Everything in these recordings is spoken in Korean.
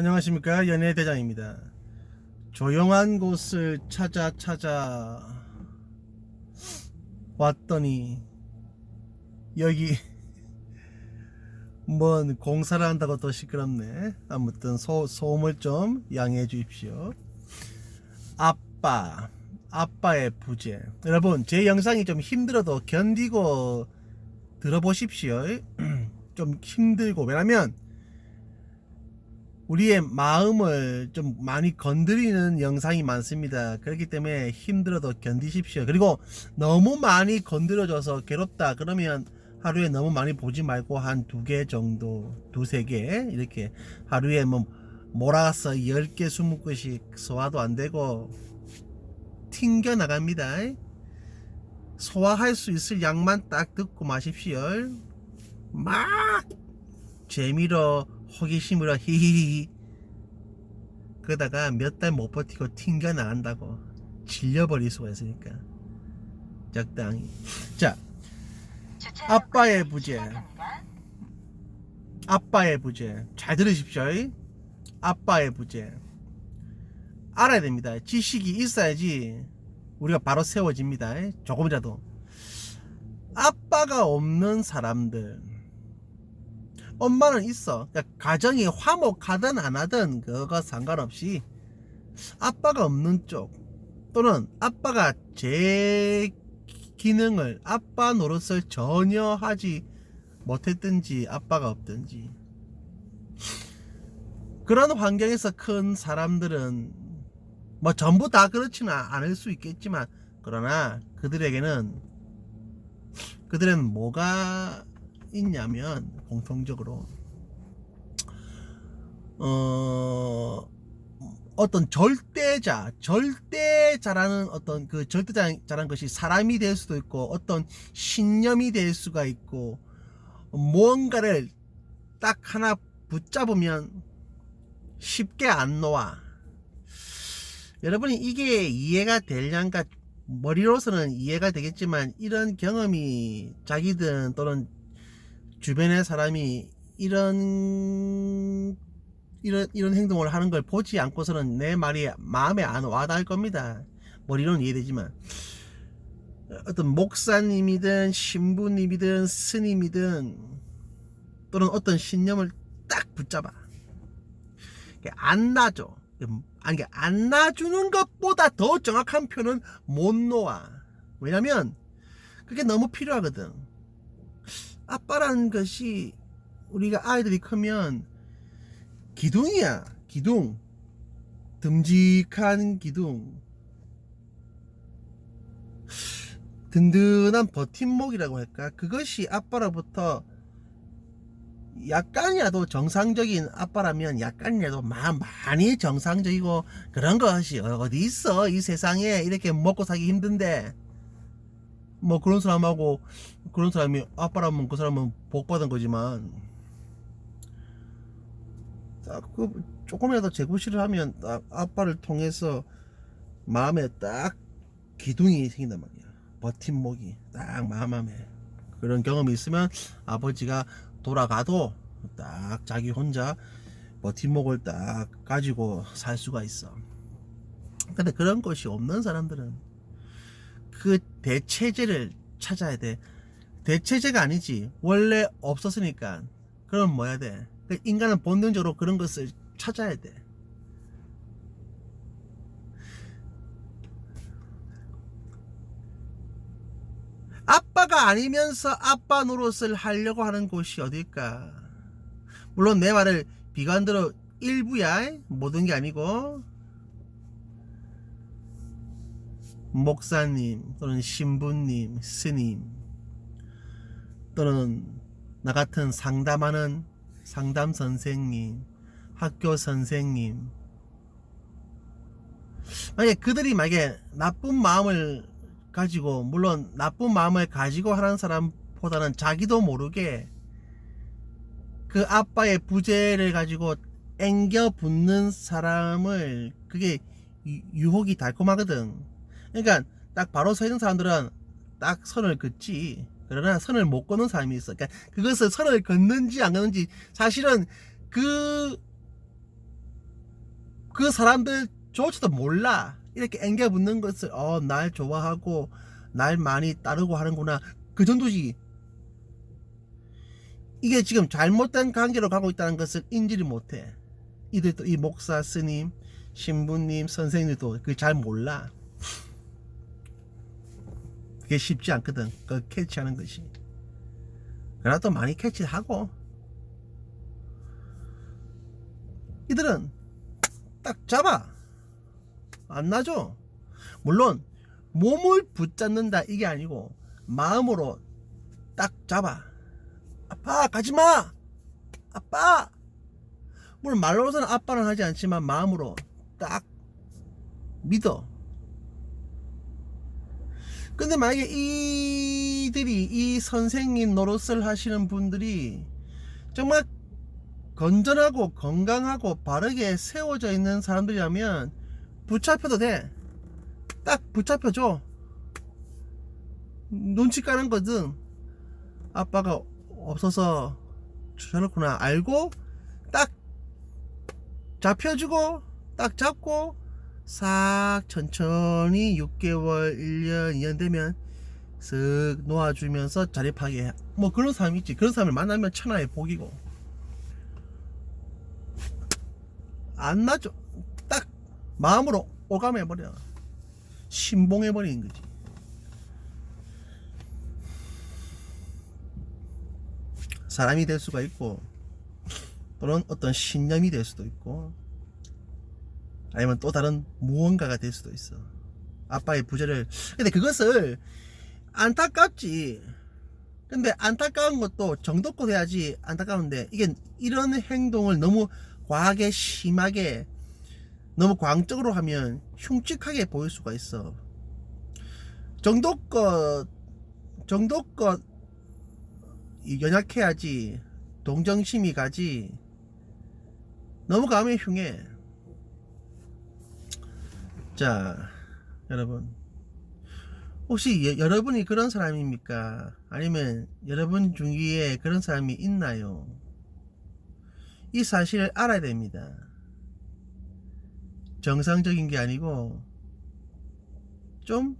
안녕하십니까 연예 대장입니다. 조용한 곳을 찾아 찾아 왔더니 여기 뭔 공사를 한다고 또 시끄럽네. 아무튼 소, 소음을 좀 양해해 주십시오. 아빠, 아빠의 부재. 여러분 제 영상이 좀 힘들어도 견디고 들어보십시오. 좀 힘들고 왜냐면 우리의 마음을 좀 많이 건드리는 영상이 많습니다. 그렇기 때문에 힘들어도 견디십시오. 그리고 너무 많이 건드려져서 괴롭다 그러면 하루에 너무 많이 보지 말고 한 두 개 정도, 두세 개 이렇게 하루에 뭐 몰아서 10개, 20개씩 소화도 안 되고 튕겨 나갑니다. 소화할 수 있을 양만 딱 듣고 마십시오. 막 재미로 호기심으로 히히히. 그러다가 몇 달 못 버티고 튕겨 나간다고 질려버릴 수가 있으니까. 적당히. 자 아빠의 부재. 아빠의 부재. 잘 들으십시오. 아빠의 부재. 알아야 됩니다. 지식이 있어야지 우리가 바로 세워집니다. 조금이라도. 아빠가 없는 사람들 엄마는 있어. 그러니까 가정이 화목하든 안 하든 그거 상관없이 아빠가 없는 쪽 또는 아빠가 제 기능을 아빠 노릇을 전혀 하지 못했든지 아빠가 없든지 그런 환경에서 큰 사람들은 뭐 전부 다 그렇지는 않을 수 있겠지만 그러나 그들에게는 그들은 뭐가 있냐면 공통적으로 어 어떤 절대자 절대자라는 어떤 그 절대자라는 것이 사람이 될 수도 있고 어떤 신념이 될 수가 있고 무언가를 딱 하나 붙잡으면 쉽게 안 놓아. 여러분이 이게 이해가 되려니까 머리로서는 이해가 되겠지만 이런 경험이 자기든 또는 주변의 사람이 이런 이런 이런 행동을 하는 걸 보지 않고서는 내 말이 마음에 안 와닿을 겁니다. 머리로는 이해되지만 어떤 목사님이든 신부님이든 스님이든 또는 어떤 신념을 딱 붙잡아 안 놔줘. 아니 안 놔주는 것보다 더 정확한 표는 못 놓아. 왜냐면 그게 너무 필요하거든. 아빠라는 것이 우리가 아이들이 크면 기둥이야 기둥. 듬직한 기둥. 든든한 버팀목이라고 할까? 그것이 아빠로부터 약간이라도 정상적인 아빠라면 약간이라도 많이 정상적이고 그런 것이 어디 있어? 이 세상에 이렇게 먹고 살기 힘든데 뭐 그런 사람하고 그런 사람이 아빠라면 그 사람은 복 받은 거지만 딱그 조금이라도 재구실을 하면 딱 아빠를 통해서 마음에 딱 기둥이 생긴단 말이야. 버팀목이 딱 마음에. 그런 경험이 있으면 아버지가 돌아가도 딱 자기 혼자 버팀목을 딱 가지고 살 수가 있어. 근데 그런 것이 없는 사람들은 그 대체제를 찾아야 돼. 대체제가 아니지. 원래 없었으니까. 그럼 뭐야 돼? 그 인간은 본능적으로 그런 것을 찾아야 돼. 아빠가 아니면서 아빠 노릇을 하려고 하는 곳이 어딜까? 물론 내 말을 비관대로 일부야. 모든 게 아니고 목사님 또는 신부님, 스님 또는 나 같은 상담하는 상담 선생님, 학교 선생님 만약에 그들이 만약에 나쁜 마음을 가지고 물론 나쁜 마음을 가지고 하는 사람보다는 자기도 모르게 그 아빠의 부재를 가지고 앵겨 붙는 사람을 그게 유혹이 달콤하거든. 그러니까 딱 바로 서 있는 사람들은 딱 선을 긋지. 그러나 선을 못 걷는 사람이 있어. 그러니까 그것을 선을 긋는지 안 긋는지 사실은 그 그 사람들 조차도 몰라. 이렇게 앵겨 붙는 것을 어 날 좋아하고 날 많이 따르고 하는구나. 그 정도지. 이게 지금 잘못된 관계로 가고 있다는 것을 인지를 못해. 이들도 이 목사 스님 신부님 선생님들도 그 잘 몰라 그게 쉽지 않거든. 그 캐치하는 것이. 또 많이 캐치하고. 이들은 딱 잡아. 안 나죠 물론 몸을 붙잡는다 이게 아니고 마음으로 딱 잡아. 아빠 가지마! 아빠! 물론 말로서는 아빠는 하지 않지만 마음으로 딱 믿어 근데 만약에 이들이 이 선생님 노릇을 하시는 분들이 정말 건전하고 건강하고 바르게 세워져 있는 사람들이라면 붙잡혀도 돼. 딱 붙잡혀줘. 눈치 까는 거든 아빠가 없어서 저렇구나 알고 딱 잡혀주고 딱 잡고 싹 천천히 6개월 1년 2년 되면 쓱 놓아주면서 자립하게. 해. 뭐 그런 사람 있지. 그런 사람을 만나면 천하의 복이고. 안 나죠 딱 마음으로 오감해버려. 신봉해버리는 거지. 사람이 될 수가 있고 또는 어떤 신념이 될 수도 있고 아니면 또 다른 무언가가 될 수도 있어. 아빠의 부재를. 근데 그것을 안타깝지. 근데 안타까운 것도 정도껏 해야지 안타까운데 이게 이런 행동을 너무 과하게 심하게 너무 광적으로 하면 흉측하게 보일 수가 있어. 정도껏 정도껏 이 연약해야지 동정심이 가지 너무 가면 흉해 자 여러분. 혹시 여, 여러분이 그런 사람입니까? 아니면 여러분 중에 그런 사람이 있나요? 이 사실을 알아야 됩니다. 정상적인 게 아니고 좀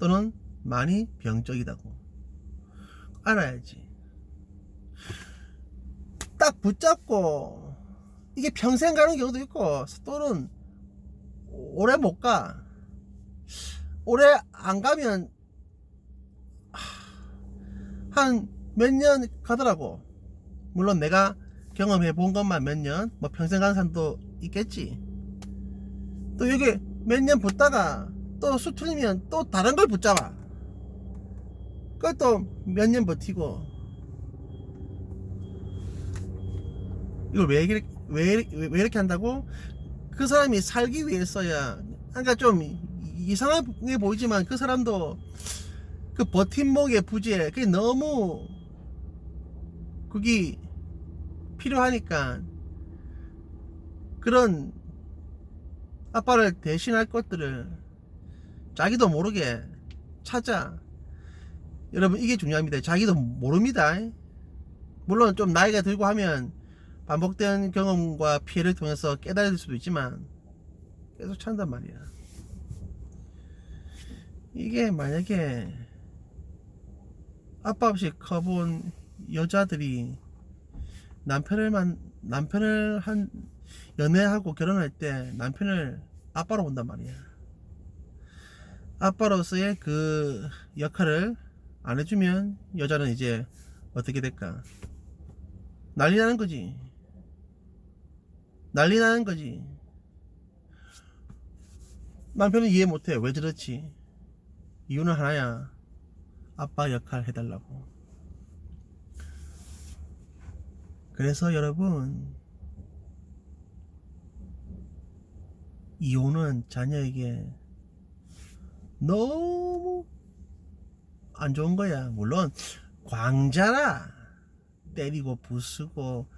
또는 많이 병적이다고. 알아야지. 딱 붙잡고 이게 평생 가는 경우도 있고 또는 오래 못 가. 오래 안 가면 한 몇 년 가더라고. 물론 내가 경험해 본 것만 몇 년, 뭐 평생 가는 사람도 있겠지. 또 여기 몇 년 붙다가 또 수틀리면 또 다른 걸 붙잡아. 그것도 몇 년 버티고. 이걸 왜 왜, 이렇게- 왜 이렇게 한다고? 그 사람이 살기 위해서야. 그러니까 좀 이상하게 보이지만 그 사람도 그 버팀목의 부재, 그게 너무 그게 필요하니까 그런 아빠를 대신할 것들을 자기도 모르게 찾아. 여러분 이게 중요합니다. 자기도 모릅니다. 물론 좀 나이가 들고 하면 반복된 경험과 피해를 통해서 깨달을 수도 있지만 계속 찾는단 말이야. 이게 만약에 아빠 없이 커본 여자들이 남편을 만 남편을 한 연애하고 결혼할 때 남편을 아빠로 본단 말이야. 아빠로서의 그 역할을 안 해주면 여자는 이제 어떻게 될까? 난리 나는 거지. 난리 나는 거지. 남편은 이해 못해. 왜 저렇지? 이유는 하나야. 아빠 역할 해달라고. 그래서 여러분, 이혼은 자녀에게 너무 안 좋은 거야. 물론, 광자라. 때리고 부수고,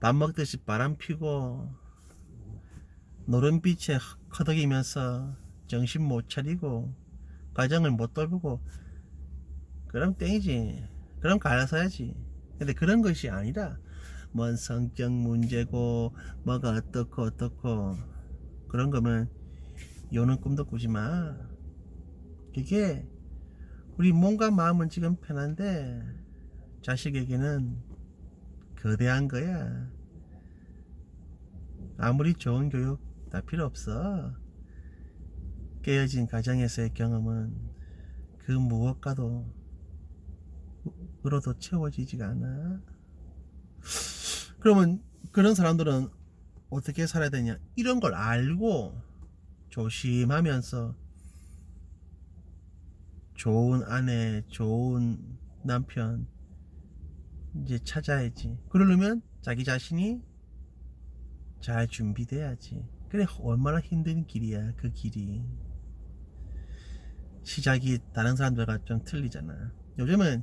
밥 먹듯이 바람 피고 노른빛에 커덕이면서 정신 못 차리고 가정을 못 돌보고 그럼 땡이지 그럼 갈라서야지 근데 그런 것이 아니라 뭔 성적 문제고 뭐가 어떻고 어떻고 그런 거면 요는 꿈도 꾸지 마. 그게 우리 몸과 마음은 지금 편한데 자식에게는 거대한 거야. 아무리 좋은 교육 다 필요 없어. 깨어진 가정에서의 경험은 그 무엇과도 으로도 채워지지가 않아. 그러면 그런 사람들은 어떻게 살아야 되냐? 이런 걸 알고 조심하면서 좋은 아내, 좋은 남편 이제 찾아야지. 그러려면 자기 자신이 잘 준비돼야지. 그래 얼마나 힘든 길이야 그 길이. 시작이 다른 사람들과 좀 틀리잖아. 요즘은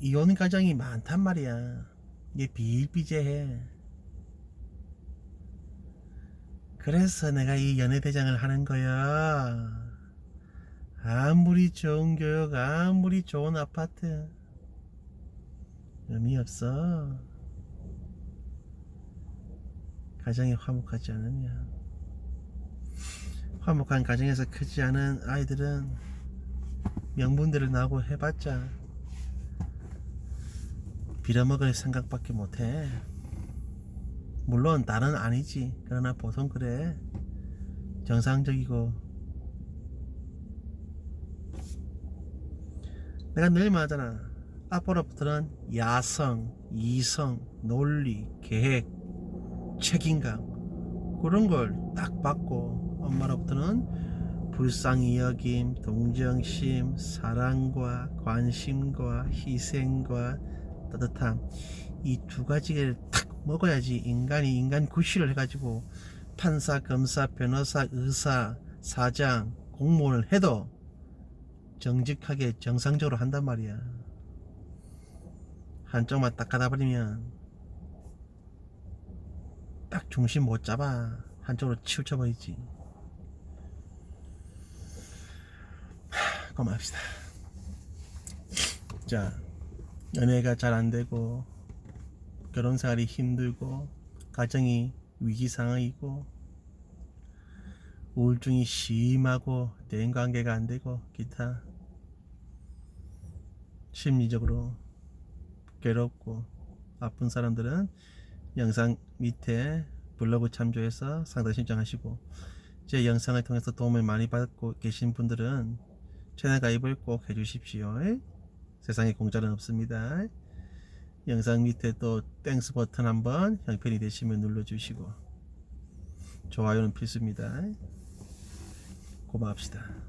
이혼 가정이 많단 말이야. 이게 비일비재해. 그래서 내가 이 연애대장을 하는 거야. 아무리 좋은 교육, 아무리 좋은 아파트. 의미 없어. 가정이 화목하지 않으면. 화목한 가정에서 크지 않은 아이들은 명분들을 나고 해봤자 빌어먹을 생각밖에 못해. 물론 나는 아니지. 그러나 보통 그래. 정상적이고. 내가 늘 말하잖아. 앞으로부터는 야성, 이성, 논리, 계획, 책임감 그런 걸 딱 받고 엄마로부터는 불쌍히 여김, 동정심, 사랑과 관심과 희생과 따뜻함 이 두 가지를 탁 먹어야지 인간이 인간 구실을 해가지고 판사, 검사, 변호사, 의사, 사장, 공무원을 해도 정직하게 정상적으로 한단 말이야. 한쪽만 딱 가다 버리면 딱 중심 못 잡아. 한쪽으로 치우쳐 버리지. 하, 그만합시다. 자, 연애가 잘 안 되고 결혼 생활이 힘들고 가정이 위기 상황이고 우울증이 심하고 대인 관계가 안 되고 기타 심리적으로 괴롭고 아픈 사람들은 영상 밑에 블로그 참조해서 상담 신청하시고 제 영상을 통해서 도움을 많이 받고 계신 분들은 채널 가입을 꼭 해주십시오. 세상에 공짜는 없습니다. 영상 밑에 또 땡스 버튼 한번 형편이 되시면 눌러주시고 좋아요는 필수입니다. 고마웁시다.